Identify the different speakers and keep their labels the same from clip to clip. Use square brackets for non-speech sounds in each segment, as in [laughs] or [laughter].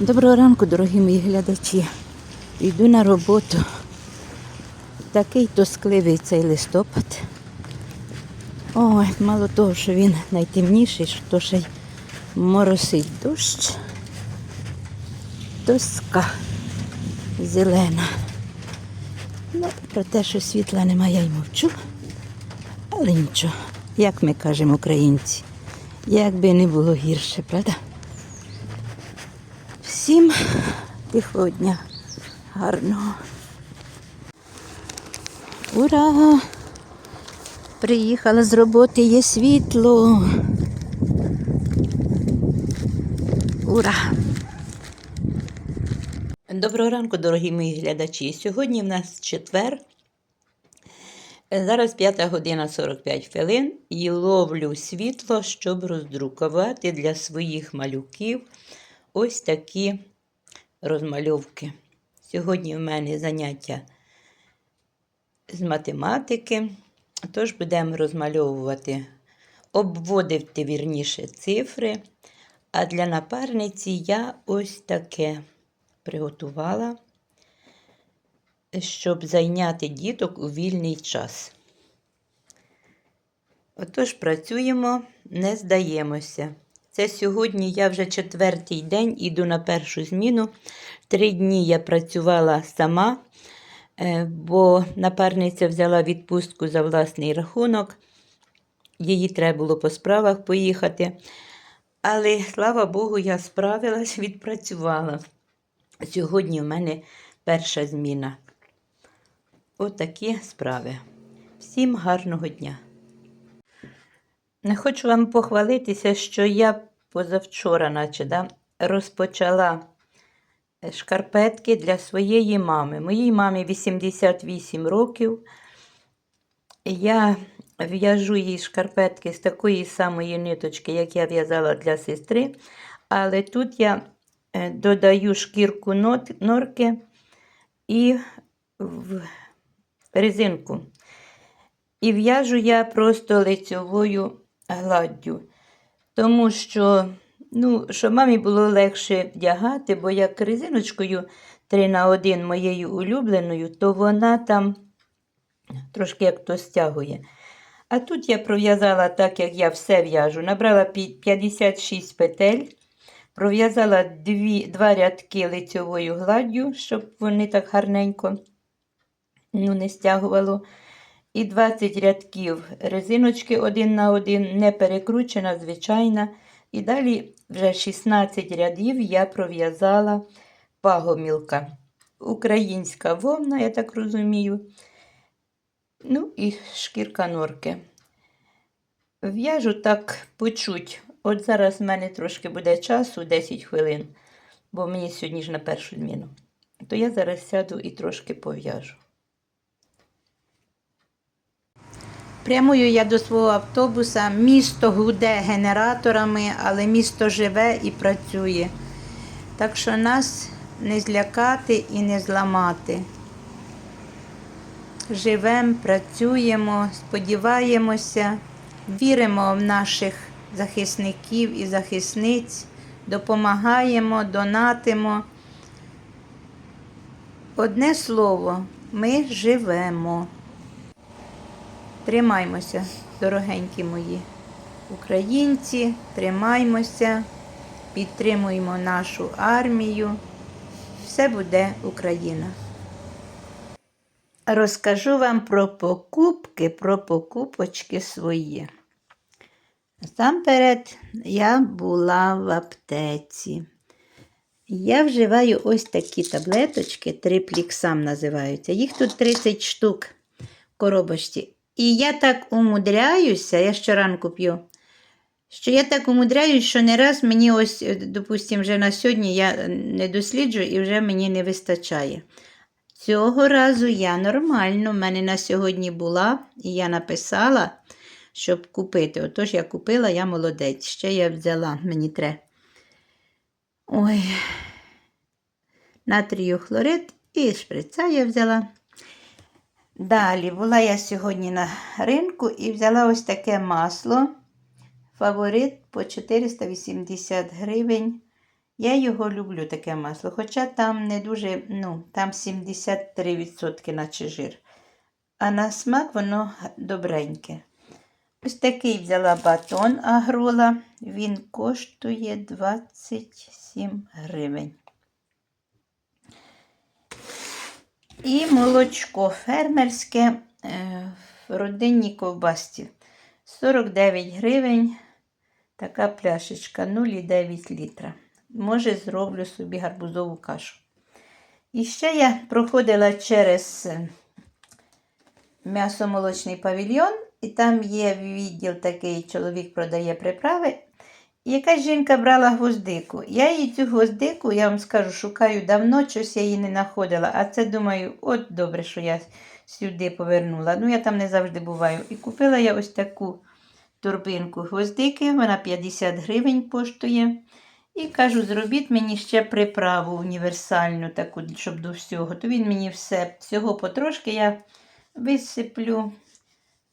Speaker 1: Доброго ранку, дорогі мої глядачі. Йду на роботу. Такий тоскливий цей листопад. Ой, мало того, що він найтемніший, то ще й моросить дощ. Тоска зелена. Ну, про те, що світла немає, я й мовчу. Але нічого, як ми кажемо українці, як би не було гірше, правда? Всім тихого дня, гарного. Ура! Приїхала з роботи, є світло. Ура! Доброго ранку, дорогі мої глядачі. Сьогодні в нас четвер. Зараз 5 година 45 хвилин і ловлю світло, щоб роздрукувати для своїх малюків ось такі розмальовки. Сьогодні в мене заняття з математики, тож будемо розмальовувати, обводити вірніше цифри. А для напарниці я ось таке приготувала, щоб зайняти діток у вільний час. Отож, працюємо, не здаємося. Це сьогодні я вже четвертий день іду на першу зміну. Три дні я працювала сама, е, бо напарниця взяла відпустку за власний рахунок. Їй треба було по справах поїхати. Але, слава Богу, я справилась, [laughs] відпрацювала. Сьогодні в мене перша зміна. Отакі справи. Всім гарного дня! Не хочу вам похвалитися, що я позавчора, наче, да, розпочала шкарпетки для своєї мами. Моїй мамі 88 років. Я в'яжу їй шкарпетки з такої самої ниточки, як я в'язала для сестри. Але тут я е, додаю шкірку норки і в резинку. І в'яжу я просто лицьовою гладдю. Тому що, ну, що мамі було легше вдягати, бо як резиночкою 3 на 1 моєю улюбленою, то вона там трошки як то стягує. А тут я пров'язала так, як я все в'яжу. Набрала 56 петель, пров'язала два рядки лицьовою гладдю, щоб вони так гарненько ну, не стягувало. І 20 рядків резиночки один на один, не перекручена, звичайна. І далі вже 16 рядів я пров'язала пагомілка. Українська вовна, я так розумію. Ну і шкірка норки. В'яжу так почуть. От зараз в мене трошки буде часу, 10 хвилин, бо мені сьогодні ж на першу зміну. То я зараз сяду і трошки пов'яжу. Прямую я до свого автобуса. Місто гуде генераторами, але місто живе і працює. Так що нас не злякати і не зламати. Живемо, працюємо, сподіваємося, віримо в наших захисників і захисниць, допомагаємо, донатимо. Одне слово, ми живемо. Тримаймося, дорогенькі мої українці, тримаймося, підтримуємо нашу армію. Все буде Україна. Розкажу вам про покупки, про покупочки свої. Насамперед, я була в аптеці. Я вживаю ось такі таблеточки, трипліксам називаються. Їх тут 30 штук в коробочці. І я так умудряюся, я щоранку п'ю, що я так умудряюсь, що не раз мені ось, е, допустимо, вже на сьогодні я е, не досліджую і вже мені не вистачає. Цього разу я нормально, в мене на сьогодні була, і я написала, щоб купити. Отож, я купила, я молодець. Ще я взяла, мені треба. Ой, натрію хлорид і шприца я взяла. Далі була я сьогодні на ринку і взяла ось таке масло. Фаворит по 480 гривень. Я його люблю, таке масло. Хоча там не дуже, ну, там 73% наче жир. А на смак воно добреньке. Ось такий взяла батон агрола. Він коштує 27 гривень. І молочко фермерське е, в родинній ковбасці. 49 гривень. Така пляшечка 0,9 літра. Може, зроблю собі гарбузову кашу. І ще я проходила через е, м'ясомолочний павільйон, і там є відділ такий, чоловік продає приправи. Якась жінка брала гвоздику. Я її цю гвоздику, я вам скажу, шукаю давно, щось я її не знаходила. А це думаю, от добре, що я сюди повернула. Ну, я там не завжди буваю. І купила я ось таку торбинку гвоздики, вона 50 гривень коштує. І кажу, зробіть мені ще приправу універсальну, таку, щоб до всього. То він мені все, всього потрошки я висиплю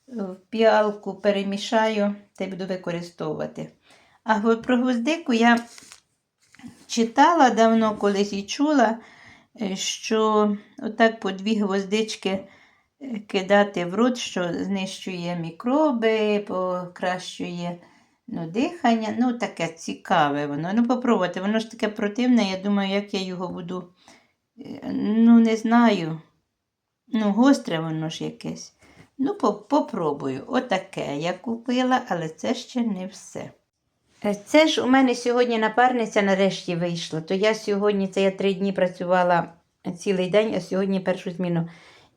Speaker 1: в піалку, перемішаю та й буду використовувати. А гво- про гвоздику я читала давно колись і чула, е, що отак по дві гвоздички е, кидати в рот, що знищує мікроби, покращує ну, дихання. Ну, таке цікаве воно. Ну, попробуйте, воно ж таке противне, я думаю, як я його буду. е, Ну, не знаю. Ну, гостре воно ж якесь. Ну, по- попробую. Отаке я купила, але це ще не все. Це ж у мене сьогодні напарниця нарешті вийшла. То я сьогодні, це я три дні працювала цілий день, а сьогодні першу зміну.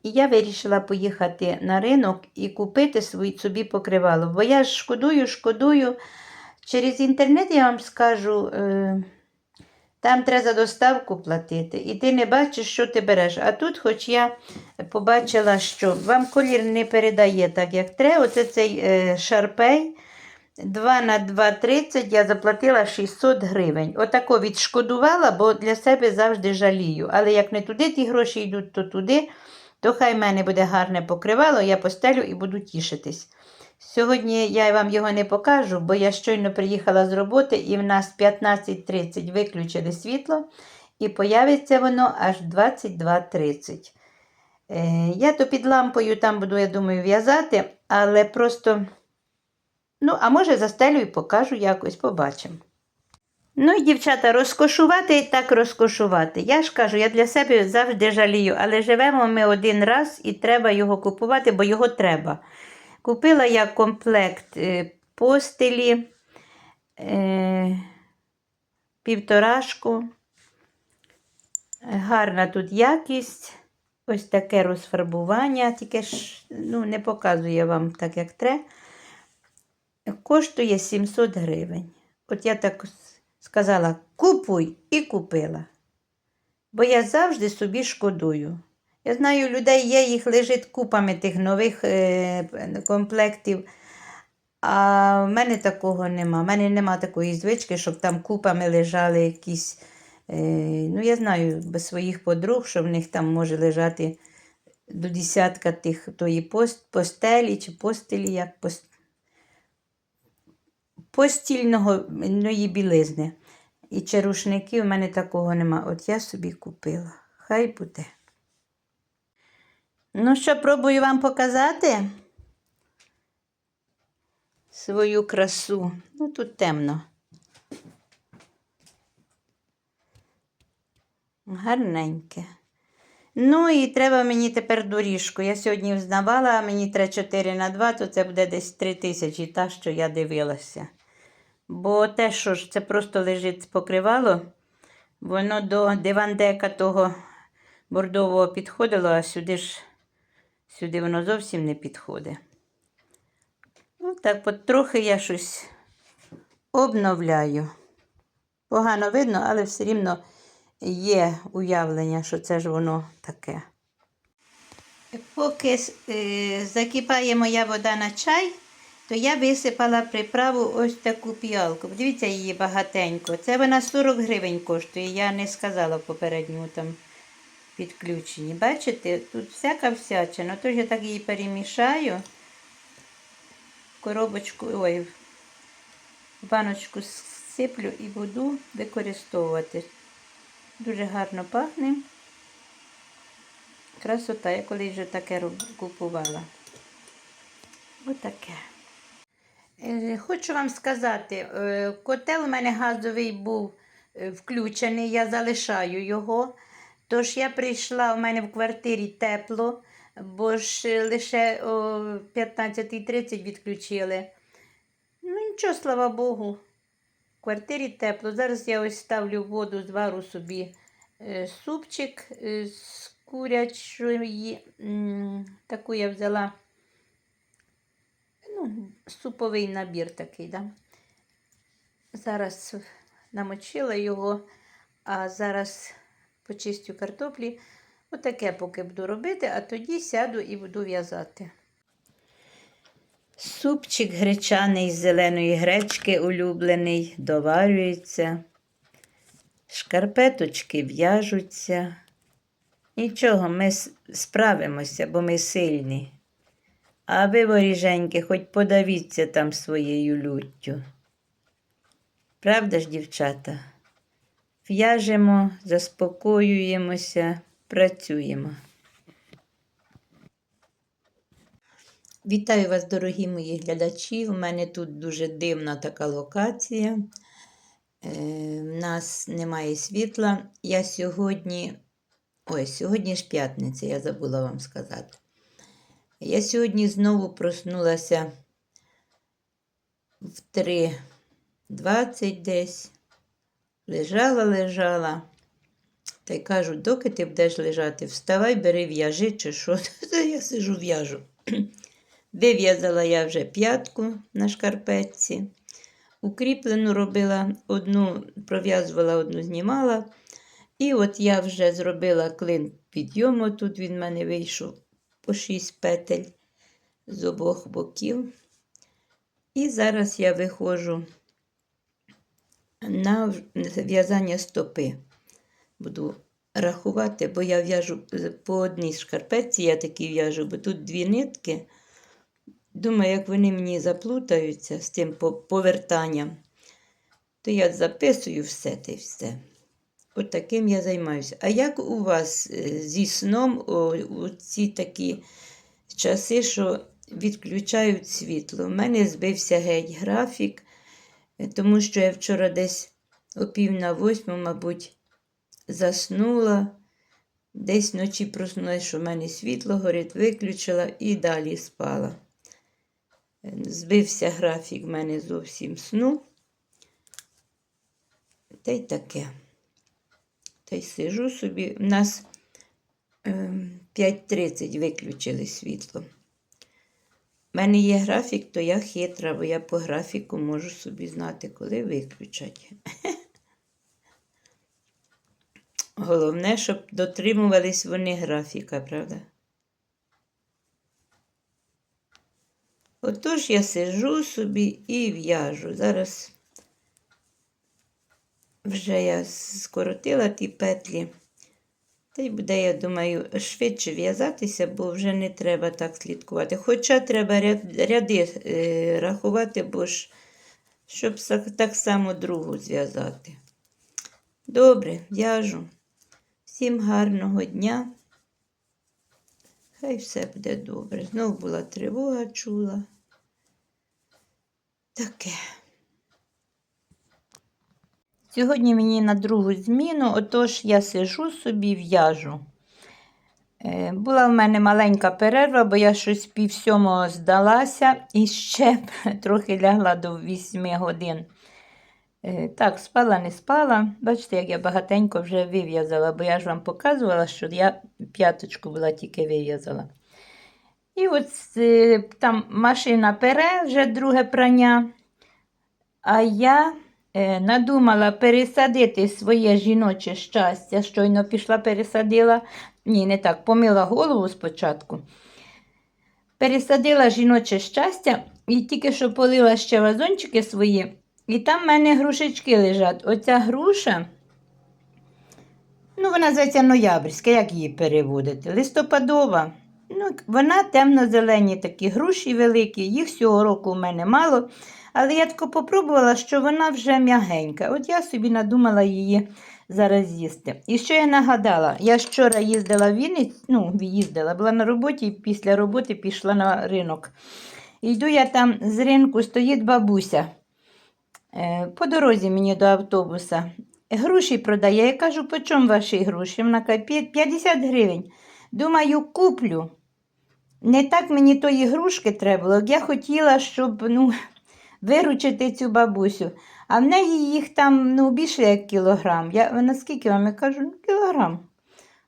Speaker 1: І я вирішила поїхати на ринок і купити собі покривало. Бо я шкодую, шкодую. Через інтернет я вам скажу, е, там треба за доставку платити, і ти не бачиш, що ти береш. А тут, хоч я побачила, що вам колір не передає так, як треба. Оце цей е, шарпей. 2 на 2,30 я заплатила 600 гривень. Отако відшкодувала, бо для себе завжди жалію. Але як не туди ті гроші йдуть, то туди, то хай в мене буде гарне покривало, я постелю і буду тішитись. Сьогодні я вам його не покажу, бо я щойно приїхала з роботи і в нас 15.30 виключили світло, і появиться воно аж 22.30. Е, я то під лампою там буду, я думаю, в'язати, але просто. Ну, а може, застелю і покажу якось, побачимо. Ну і, дівчата, розкошувати так розкошувати. Я ж кажу, я для себе завжди жалію, але живемо ми один раз і треба його купувати, бо його треба. Купила я комплект е, постелі, е, півторашку. Гарна тут якість. Ось таке розфарбування, тільки ж ну, не показує вам так, як треба коштує 700 гривень. От я так сказала: купуй і купила. Бо я завжди собі шкодую. Я знаю, людей є, їх лежить купами тих нових е, комплектів. А в мене такого нема. В мене нема такої звички, щоб там купами лежали якісь. Е, ну, я знаю без своїх подруг, що в них там може лежати до десятка тих тої пост, постелі чи постелі, як пост, постільного білизни. І чи рушників в мене такого нема. От я собі купила. Хай буде. Ну що, пробую вам показати свою красу. Ну, тут темно. Гарненьке. Ну і треба мені тепер доріжку. Я сьогодні взнавала, а мені треба 4 на 2, то це буде десь 3 тисячі, та, що я дивилася. Бо те, що ж це просто лежить покривало, воно до дивандека того бордового підходило, а сюди ж сюди воно зовсім не підходить. Ну, так, от трохи я щось обновляю. Погано видно, але все рівно є уявлення, що це ж воно таке. Поки е, закипає моя вода на чай, то я висипала приправу ось таку піалку. Дивіться, її багатенько. Це вона 40 гривень коштує. Я не сказала в попередньому там підключенні. Бачите, тут всяка всячина. Тож я так її перемішаю. Коробочку, ой, баночку сиплю і буду використовувати. Дуже гарно пахне. Красота, я колись вже таке купувала. Отаке. Е, Хочу вам сказати, е, котел у мене газовий був е, включений, я залишаю його. Тож я прийшла, у мене в квартирі тепло, бо ж лише о 15.30 відключили. Ну нічого, слава Богу. В квартирі тепло. Зараз я ось ставлю воду, звару собі супчик з курячої. Таку я взяла ну, суповий набір такий, да. Зараз намочила його, а зараз почистю картоплі. Отаке поки буду робити, а тоді сяду і буду в'язати. Супчик гречаний з зеленої гречки улюблений, доварюється. Шкарпеточки в'яжуться. Нічого, ми справимося, бо ми сильні. А ви, воріженьки, хоч подавіться там своєю люттю. Правда ж, дівчата? В'яжемо, заспокоюємося, працюємо. Вітаю вас, дорогі мої глядачі. У мене тут дуже дивна така локація. Е, в нас немає світла. Я сьогодні. Ой, сьогодні ж п'ятниця, я забула вам сказати. Я сьогодні знову проснулася в 3.20 десь. Лежала, лежала. Та й кажу, доки ти будеш лежати, вставай, бери в'яжи чи що. [laughs] Я сижу в'яжу. [clears throat] Вив'язала я вже п'ятку на шкарпетці. Укріплену робила одну, пров'язувала одну, знімала. І от я вже зробила клин підйому. Тут він в мене вийшов по 6 петель з обох боків. І зараз я виходжу на в'язання стопи. Буду рахувати, бо я в'яжу по одній шкарпетці, я такі в'яжу, бо тут дві нитки. Думаю, як вони мені заплутаються з тим повертанням, то я записую все й все. От таким я займаюся. А як у вас е, зі сном о, у ці такі часи, що відключають світло? У мене збився геть графік, е, тому що я вчора десь о пів на восьму, мабуть, заснула. Десь вночі проснулася, що в мене світло горить, виключила і далі спала. Е, Збився графік в мене зовсім сну. Та й таке. Та й сижу собі. У нас ем, 5.30 виключили світло. У мене є графік, то я хитра, бо я по графіку можу собі знати, коли виключать. [laughs] Головне, щоб дотримувались вони графіка, правда? Отож я сижу собі і в'яжу. Зараз вже я скоротила ті петлі. Та й буде, я думаю, швидше в'язатися, бо вже не треба так слідкувати. Хоча треба ряди е, рахувати, бо ж щоб так само другу зв'язати. Добре, в'яжу. Всім гарного дня. Хай все буде добре. Знову була тривога, чула. Таке. Сьогодні мені на другу зміну, отож я сижу собі, в'яжу. Е, Була в мене маленька перерва, бо я щось пів сьомого здалася і ще [laughs] трохи лягла до 8 годин. Е, Так, спала, не спала. Бачите, як я багатенько вже вив'язала, бо я ж вам показувала, що я п'яточку була тільки вив'язала. І от е, там машина пере, вже друге прання. А я надумала пересадити своє жіноче щастя. Щойно пішла, пересадила. Ні, не так, помила голову спочатку. Пересадила жіноче щастя і тільки що полила ще вазончики свої. І там в мене грушечки лежать. Оця груша, ну, вона зветься ноябрьська, як її переводити? Листопадова. Ну, вона темно-зелені такі груші великі, їх цього року в мене мало. Але я тако попробувала, що вона вже м'ягенька. От я собі надумала її зараз з'їсти. І що я нагадала? Я вчора їздила в Вінниць, ну, їздила, була на роботі і після роботи пішла на ринок. Йду я там з ринку, стоїть бабуся. Е, По дорозі мені до автобуса. Груші продає. Я кажу, по чому ваші груші? Вона каже, 50 гривень. Думаю, куплю. Не так мені тої грушки треба було. Я хотіла, щоб ну, виручити цю бабусю. А в неї їх там ну, більше як кілограм. Я, вона скільки вам? Я кажу, ну, кілограм.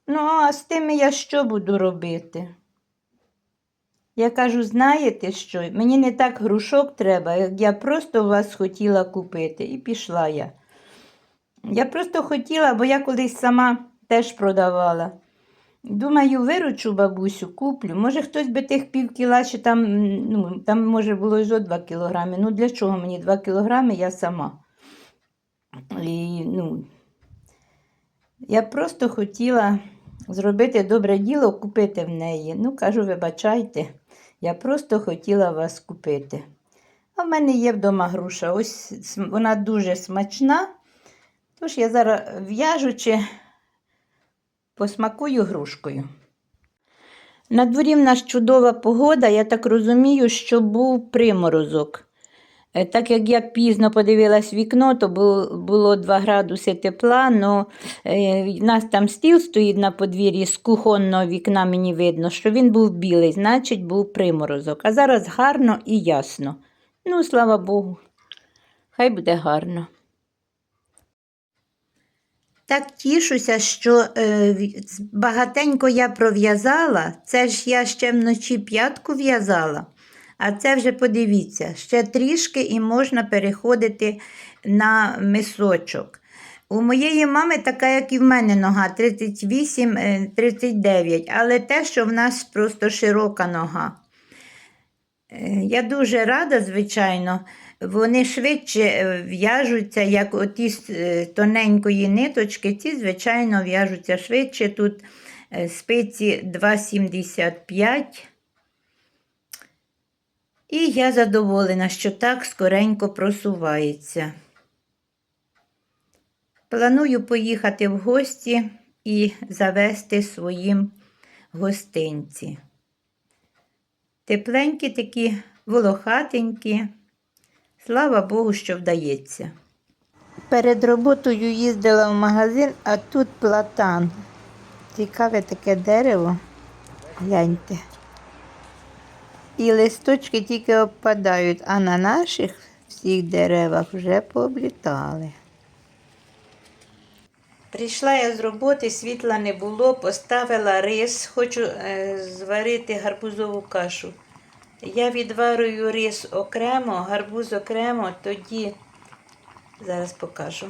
Speaker 1: Ну, а з тими я що буду робити? Я кажу, знаєте що? Мені не так грушок треба, як я просто вас хотіла купити. І пішла я. Я просто хотіла, бо я колись сама теж продавала. Думаю, виручу бабусю, куплю. Може, хтось би тих пів кіла, чи там, ну, там може було і зо 2 кілограми. Ну, для чого мені 2 кілограми, я сама. І, ну, я просто хотіла зробити добре діло, купити в неї. Ну, кажу, вибачайте, я просто хотіла вас купити. А в мене є вдома груша. Ось вона дуже смачна. Тож я зараз в'яжучи, посмакую грушкою. На дворі в нас чудова погода, я так розумію, що був приморозок. Е, Так як я пізно подивилась вікно, то було 2 градуси тепла, але в нас там стіл стоїть на подвір'ї з кухонного вікна, мені видно, що він був білий, значить був приморозок. А зараз гарно і ясно. Ну, слава Богу, хай буде гарно. Так тішуся, що е, багатенько я пров'язала. Це ж я ще вночі п'ятку в'язала. А це вже подивіться, ще трішки і можна переходити на мисочок. У моєї мами така, як і в мене нога, 38-39, але те, що в нас просто широка нога. Е, Я дуже рада, звичайно. Вони швидше е, в'яжуться, як оті з е, тоненької ниточки, ці, звичайно, в'яжуться швидше. Тут е, спиці 2,75. І я задоволена, що так скоренько просувається. Планую поїхати в гості і завести своїм гостинці. Тепленькі такі, волохатенькі. Слава Богу, що вдається. Перед роботою їздила в магазин, а тут платан. Цікаве таке дерево. Гляньте. І листочки тільки обпадають, а на наших всіх деревах вже пооблітали. Прийшла я з роботи, світла не було, поставила рис, хочу е, зварити гарбузову кашу. Я відварую рис окремо, гарбуз окремо, тоді зараз покажу.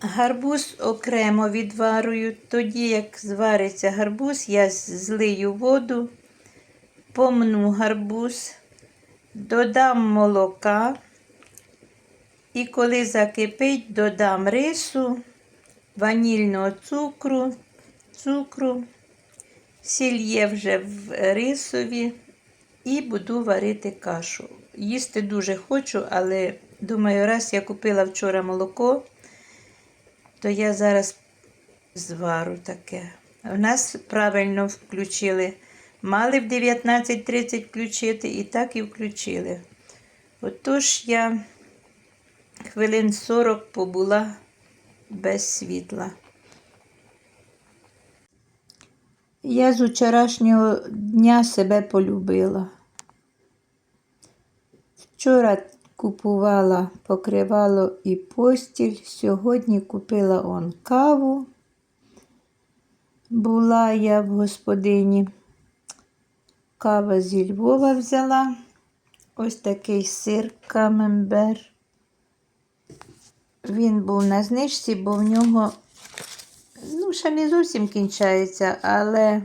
Speaker 1: Гарбуз окремо відварую, тоді, як звариться гарбуз, я злию воду, помну гарбуз, додам молока. І коли закипить, додам рису, ванільного цукру, цукру, сіль є вже в рисові і буду варити кашу. Їсти дуже хочу, але думаю, раз я купила вчора молоко, то я зараз звару таке. У нас правильно включили. Мали в 19.30 включити і так і включили. Отож я хвилин 40 побула без світла. Я з вчорашнього дня себе полюбила. Вчора купувала покривало і постіль, сьогодні купила он каву. Була я в господині. Кава зі Львова взяла. Ось такий сир камембер. Він був на знижці, бо в нього, ну, ще не зовсім кінчається, але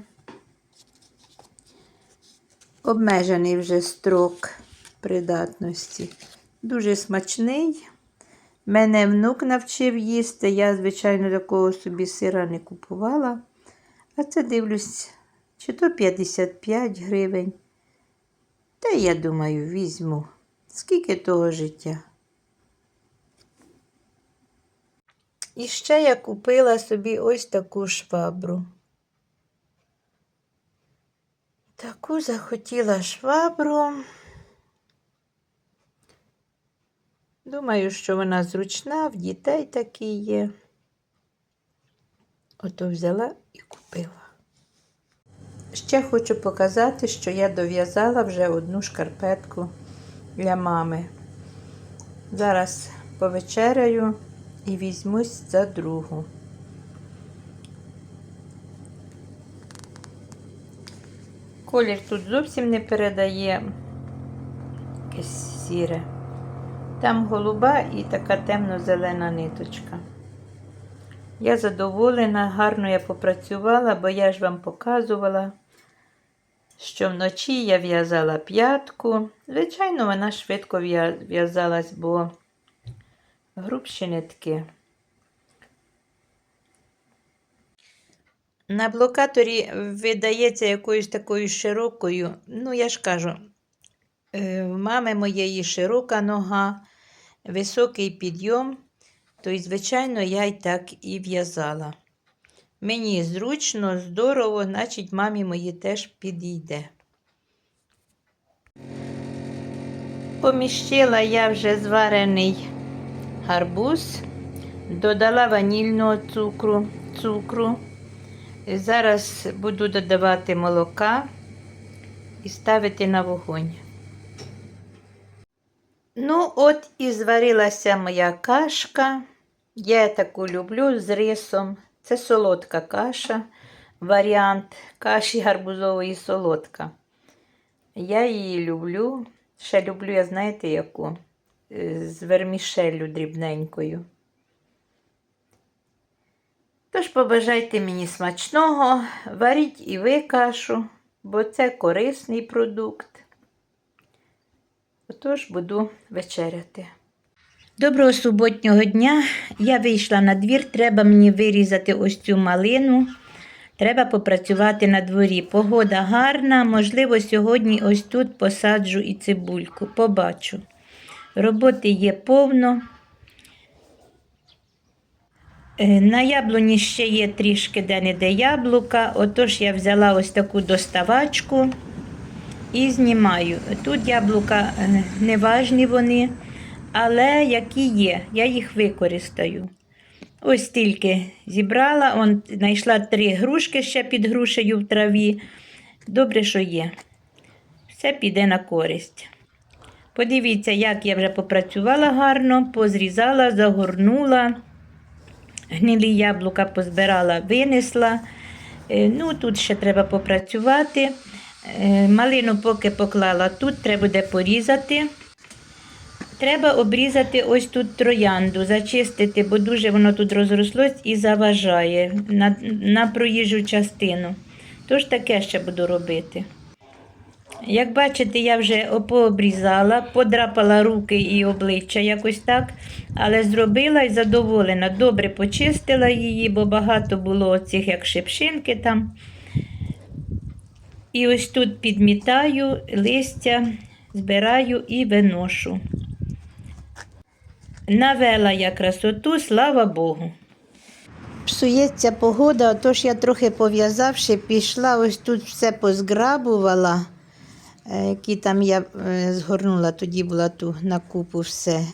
Speaker 1: обмежений вже строк придатності. Дуже смачний. Мене внук навчив їсти. Я, звичайно, такого собі сира не купувала. А це дивлюсь, чи то 55 гривень. Та я думаю, візьму. Скільки того життя? І ще я купила собі ось таку швабру. Таку захотіла швабру. Думаю, що вона зручна, в дітей такі є. Ото взяла і купила. Ще хочу показати, що я дов'язала вже одну шкарпетку для мами. Зараз повечеряю і візьмусь за другу. Колір тут зовсім не передає якесь сіре. Там голуба і така темно-зелена ниточка. Я задоволена, гарно я попрацювала, бо я ж вам показувала, що вночі я в'язала п'ятку. Звичайно, вона швидко в'язалась, бо грубші нитки. На блокаторі видається якоюсь такою широкою. Ну, я ж кажу, е, в мами моєї широка нога, високий підйом, то й, звичайно, я й так і в'язала. Мені зручно, здорово, значить, мамі мої теж підійде. Поміщила я вже зварений гарбуз, додала ванільного цукру, цукру. Зараз буду додавати молока і ставити на вогонь. Ну, от і зварилася моя кашка. Я таку люблю з рисом. Це солодка каша, варіант каші гарбузової солодка. Я її люблю. Ще люблю, я знаєте, яку? Е, З вермішеллю дрібненькою. Тож побажайте мені смачного, варіть і ви кашу, бо це корисний продукт. Отож буду вечеряти. Доброго суботнього дня. Я вийшла на двір, треба мені вирізати ось цю малину. Треба попрацювати на дворі. Погода гарна, можливо, сьогодні ось тут посаджу і цибульку. Побачу. Роботи є повно. Е, На яблуні ще є трішки де-не-де яблука. Отож я взяла ось таку доставачку і знімаю. Тут яблука е, неважні вони, але які є, я їх використаю. Ось стільки зібрала, он, знайшла три грушки ще під грушею в траві. Добре, що є. Все піде на користь. Подивіться, як я вже попрацювала гарно, позрізала, загорнула. Гнилі яблука позбирала, винесла. Е, Ну, тут ще треба попрацювати. Е, Малину поки поклала тут, треба буде порізати. Треба обрізати ось тут троянду, зачистити, бо дуже воно тут розрослось і заважає на, на проїжджу частину. Тож таке ще буду робити. Як бачите, я вже пообрізала, подрапала руки і обличчя якось так, але зробила і задоволена. Добре почистила її, бо багато було оцих як шипшинки там. І ось тут підмітаю листя, збираю і виношу. Навела я красоту, слава Богу. Псується погода, отож я трохи пов'язавши, пішла, ось тут все позграбувала, які там я е, згорнула, тоді була ту на купу все.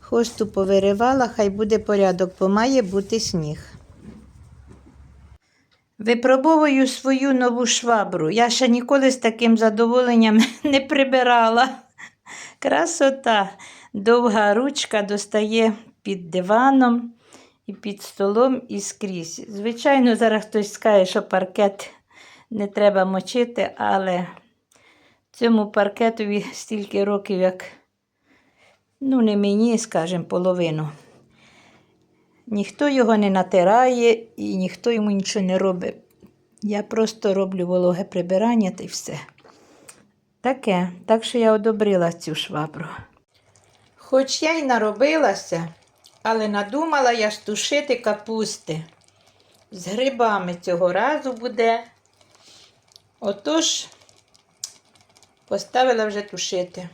Speaker 1: Хосту повиривала, хай буде порядок, бо має бути сніг. Випробовую свою нову швабру. Я ще ніколи з таким задоволенням [laughs] не прибирала. Красота. Довга ручка достає під диваном і під столом і скрізь. Звичайно, зараз хтось скаже, що паркет не треба мочити, але цьому паркетові стільки років, як ну, не мені, скажімо, половину. Ніхто його не натирає і ніхто йому нічого не робить. Я просто роблю вологе прибирання та й все. Таке, так що я одобрила цю швабру. Хоч я й наробилася, але надумала я стушити капусти. З грибами цього разу буде. Отож, поставила вже тушити.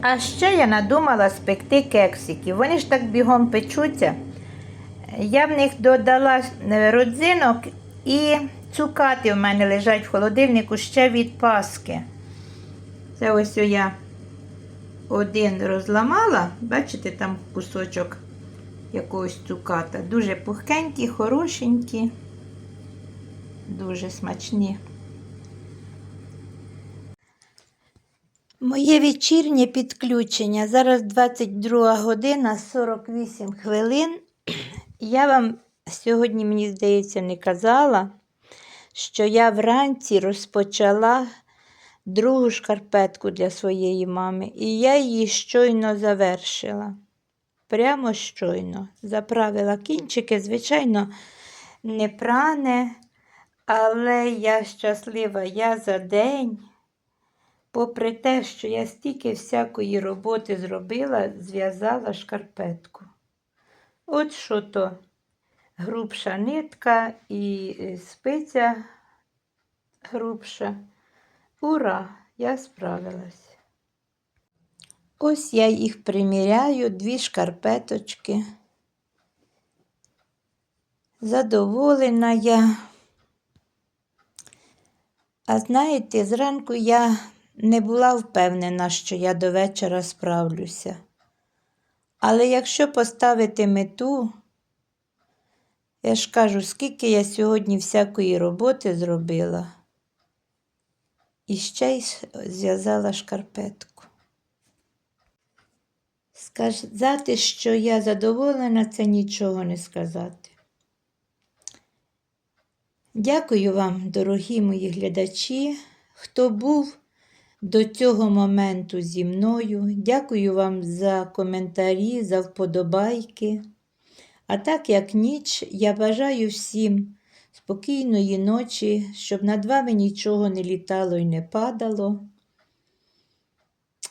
Speaker 1: А ще я надумала спекти кексики. Вони ж так бігом печуться. Я в них додала е, родзинок і цукати в мене лежать в холодильнику ще від Паски. Це ось я один розламала, бачите, там кусочок якогось цуката. Дуже пухкенькі, хорошенькі, дуже смачні. Моє вечірнє підключення. Зараз 22 година 48 хвилин. Я вам сьогодні, мені здається, не казала, що я вранці розпочала другу шкарпетку для своєї мами, і я її щойно завершила. Прямо щойно. Заправила кінчики, звичайно, не пране, але я щаслива, я за день. Попри те, що я стільки всякої роботи зробила, зв'язала шкарпетку. От що то грубша нитка і е, спиця грубша. Ура! Я справилась. Ось я їх приміряю, дві шкарпеточки. Задоволена я. А знаєте, зранку я не була впевнена, що я до вечора справлюся. Але якщо поставити мету, я ж кажу, скільки я сьогодні всякої роботи зробила, і ще й зв'язала шкарпетку. Сказати, що я задоволена, це нічого не сказати. Дякую вам, дорогі мої глядачі, хто був до цього моменту зі мною. Дякую вам за коментарі, за вподобайки. А так як ніч, я бажаю всім спокійної ночі, щоб над вами нічого не літало і не падало.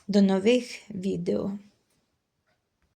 Speaker 1: До нових відео.